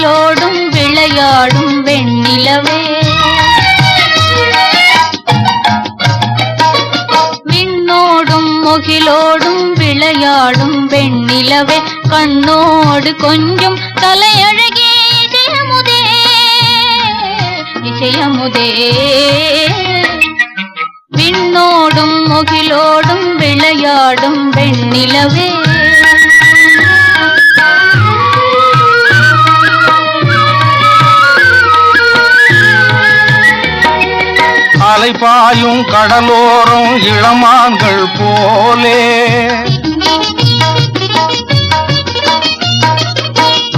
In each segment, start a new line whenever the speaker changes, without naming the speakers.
விழியோடும் விளையாடும் வெண்ணிலவே. விண்ணோடும் முகிலோடும் விளையாடும் வெண்ணிலவே. கண்ணோடு கொஞ்சம் தலையழகே இசையமுதே இசையமுதே விண்ணோடும் முகிலோடும் விளையாடும் வெண்ணிலவே.
அலைபாயும் கடலோரம் இளமான்கள் போலே.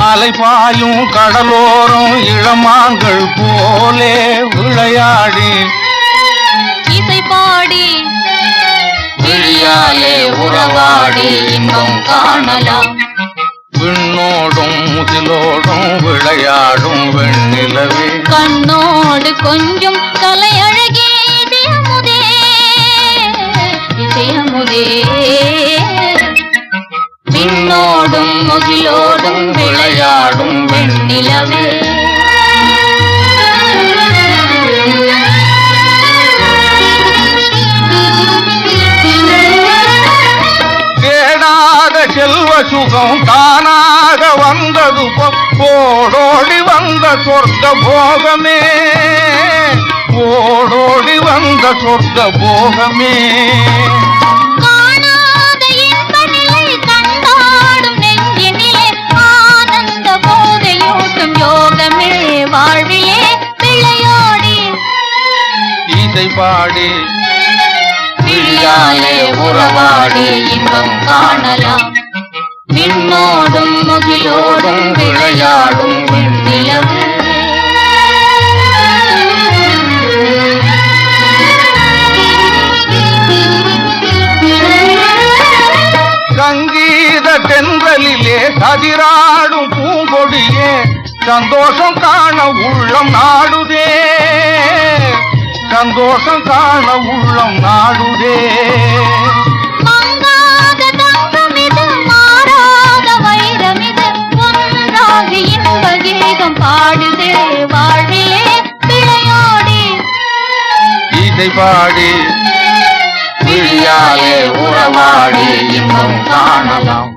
அலைபாயும் கடலோரம் இளமான்கள் போலே. விளையாடி.
இசை பாடி. விழியாலே உறவாடி இன்பம் காணலாம்.
விண்ணோடும் முகிலோடும் விளையாடும் வெண்ணிலவே.
கண்ணோடு கொஞ்சம் முகிலோடும் விளையாடும் வெண்ணிலவே.
தேடாத செல்வ சுகம் தானாக வந்தது போடோடி வந்த சொர்க்க போகமே. ஓடோடி வந்த சொர்க்க போகமே. பாடி.
விழியாலே உறவாடி இன்பம் காணலாம். விண்ணோடும் முகிலோடும் விளையாடும் வெண்ணிலவு.
சங்கீத தென்றலிலே கதிராடும் பூங்கொடியே சந்தோஷம் காண உள்ளம் நாடுதே. சந்தோஷம் காண உள்ளம் நாடுதே. பாடி விழியாலே உறவாடி இன்பம் காணலாம்.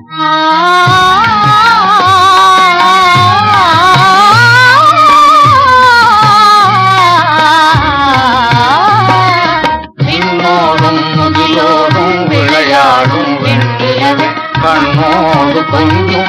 கண்ணோடு கொஞ்சம்